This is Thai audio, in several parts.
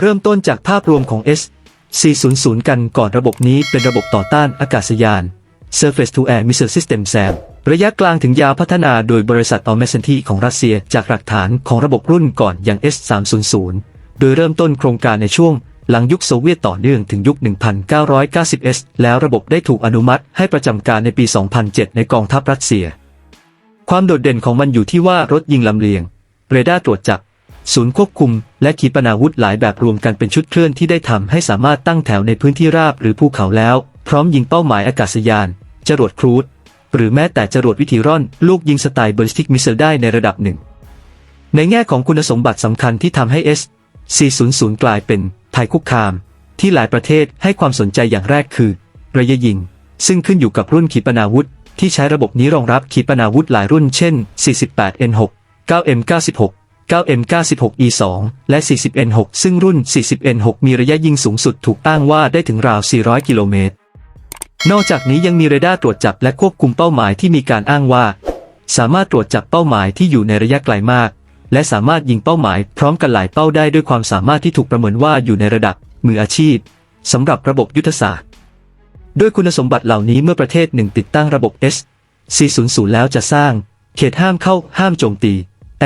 เริ่มต้นจากภาพรวมของ S 400 กันก่อนระบบนี้เป็นระบบต่อต้านอากาศยาน Surface to Air Missile System SAM ระยะกลางถึงยาวพัฒนาโดยบริษัทออ m เมสันทีของรัสเซียจากหลักฐานของระบบรุ่นก่อนอย่าง S 300 โดยเริ่มต้นโครงการในช่วงหลังยุคโซเวียตต่อเนื่องถึงยุค 1990S แล้วระบบได้ถูกอนุมัติให้ประจำการในปี 2007 ในกองทัพรัสเซีย ความโดดเด่นของมันอยู่ที่ว่ารถยิงลำเลียง เรดาร์ตรวจจับ ศูนย์ควบคุม และขีปนาวุธหลายแบบรวมกันเป็นชุดเคลื่อนที่ได้ทำให้สามารถตั้งแถวในพื้นที่ราบหรือภูเขาแล้ว พร้อมยิงเป้าหมายอากาศยาน จรวดครูด หรือแม้แต่จรวดวิถีร่อน ลูกยิงสไตล์บอลิสติกมิสเซลได้ในระดับหนึ่ง ในแง่ของคุณสมบัติสำคัญที่ทำให้ S 400 กลายเป็นภัยคุกคาม ที่หลายประเทศให้ความสนใจอย่างแรกคือ ระยะยิง ซึ่งขึ้นอยู่กับรุ่นขีปนาวุธที่ใช้ระบบนี้รองรับขีปนาวุธหลายรุ่นเช่น 48N6 9M96 9M96E2 และ 40N6 ซึ่งรุ่น 40N6 มีระยะยิงสูงสุดถูกอ้างว่าได้ถึงราว 400 กิโลเมตร นอกจากนี้ยังมีเรดาร์ตรวจจับและควบคุมเป้าหมายที่มีการอ้างว่า สามารถตรวจจับเป้าหมายที่อยู่ในระยะไกลมาก และสามารถยิงเป้าหมายพร้อมกันหลายเป้าได้ด้วยความสามารถที่ถูกประเมินว่าอยู่ในระดับมืออาชีพสำหรับระบบยุทธศาสตร์ ด้วยคุณสมบัติเหล่านี้เมื่อประเทศหนึ่งติดตั้งระบบ S 400 แล้วจะสร้าง เขตห้ามเข้าห้ามโจมตี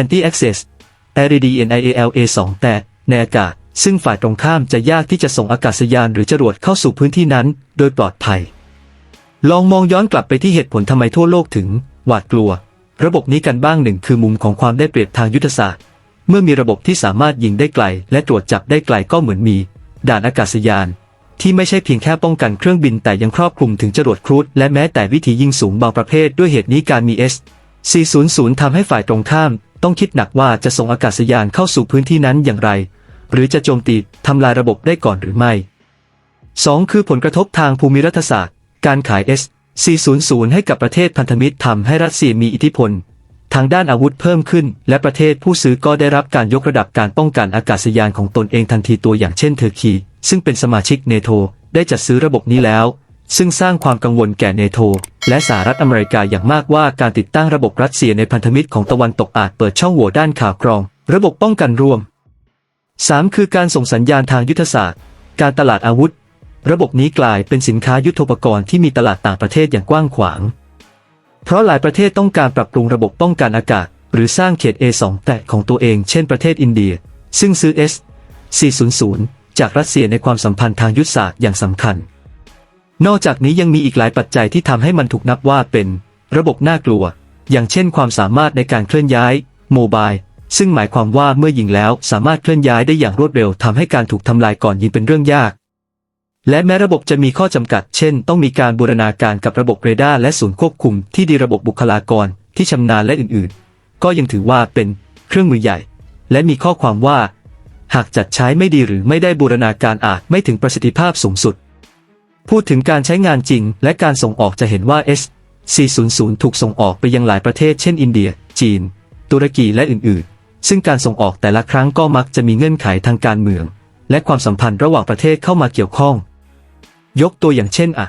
Anti Access ARDNIALA 2 แต่ในอากาศ ซึ่งฝ่ายตรงข้ามจะยากที่จะส่งอากาศยานหรือจรวดเข้าสู่พื้นที่นั้น โดยปลอดภัย ลองมองย้อนกลับไปที่เหตุผลทำไมทั่วโลกถึง หวาดกลัว ระบบนี้กันบ้างหนึ่งคือมุมของความได้เปรียบทางยุทธศาสตร์ เมื่อมีระบบที่สามารถยิงได้ไกล และตรวจจับได้ไกลก็เหมือนมี ด่านอากาศยาน ที่ไม่ใช่เพียงแค่ป้องกันเครื่องบินแต่ยังครอบคลุมถึงจรวดครูดและแม้แต่วิธียิงสูงบางประเภทด้วยเหตุนี้การมี S 400ทำให้ฝ่ายตรงข้าม ต้องคิดหนักว่าจะส่งอากาศยานเข้าสู่พื้นที่นั้นอย่างไร หรือจะโจมตีทำลายระบบได้ก่อนหรือไม่ 2. คือผลกระทบทางภูมิรัฐศาสตร์ การขาย S 400 ให้กับประเทศพันธมิตรทำให้รัสเซียมีอิทธิพล ทางด้านอาวุธเพิ่มขึ้น และประเทศผู้ซื้อก็ได้รับการยกระดับการป้องกันอากาศยานของตนเองทันทีตัวอย่างเช่นเทอร์กีซึ่งเป็นสมาชิกเนโธได้จัดซื้อระบบนี้แล้ว ซึ่งสร้างความกังวลแก่เนโธ และสหรัฐอเมริกาอย่างมากว่าการติดตั้งระบบรัสเซียในพันธมิตรของตะวันตกอาจเปิดช่องโหว่ด้านข่าวกรอง ระบบป้องกันรวม 3. คือการส่งสัญญาณทางยุทธศาสตร์ การตลาดอาวุธ ระบบนี้กลายเป็นสินค้ายุทโธปกรณ์ที่มีตลาดต่างประเทศอย่างกว้างขวาง เพราะหลายประเทศต้องการปรับปรุงระบบป้องกันอากาศ หรือสร้างเขต A2 แตะของตัวเอง เช่นประเทศอินเดีย ซึ่งซื้อ S 400จากรัสเซียในความสัมพันธ์ทางยุทธศาสตร์อย่างสำคัญ นอกจากนี้ยังมีอีกหลายปัจจัยที่ทำให้มันถูกนับว่าเป็น ระบบน่ากลัว อย่างเช่นความสามารถในการเคลื่อนย้ายโมบายซึ่งหมายความว่าเมื่อยิงแล้วสามารถเคลื่อนย้ายได้อย่างรวดเร็วทำให้การถูกทำลายก่อนยิงเป็นเรื่องยาก และแม้ระบบจะมีข้อจำกัด เช่น ต้องมีการบูรณาการกับระบบเรดาร์และศูนย์ควบคุมที่ดีระบบบุคลากรที่ชำนาญและอื่นๆ ก็ยังถือว่าเป็นเครื่องมือใหญ่ และมีข้อความว่า หากจัดใช้ไม่ดีหรือไม่ได้บูรณาการอาจไม่ถึงประสิทธิภาพสูงสุด พูดถึงการใช้งานจริง และการส่งออกจะเห็นว่า S 400 ถูกส่งออกไปยังหลายประเทศเช่นอินเดีย จีน ตุรกีและอื่นๆ ซึ่งการส่งออกแต่ละครั้งก็มักจะมีเงื่อนไขทางการเมือง และความสัมพันธ์ระหว่างประเทศเข้ามาเกี่ยวข้อง ยกตัวอย่างเช่นอะ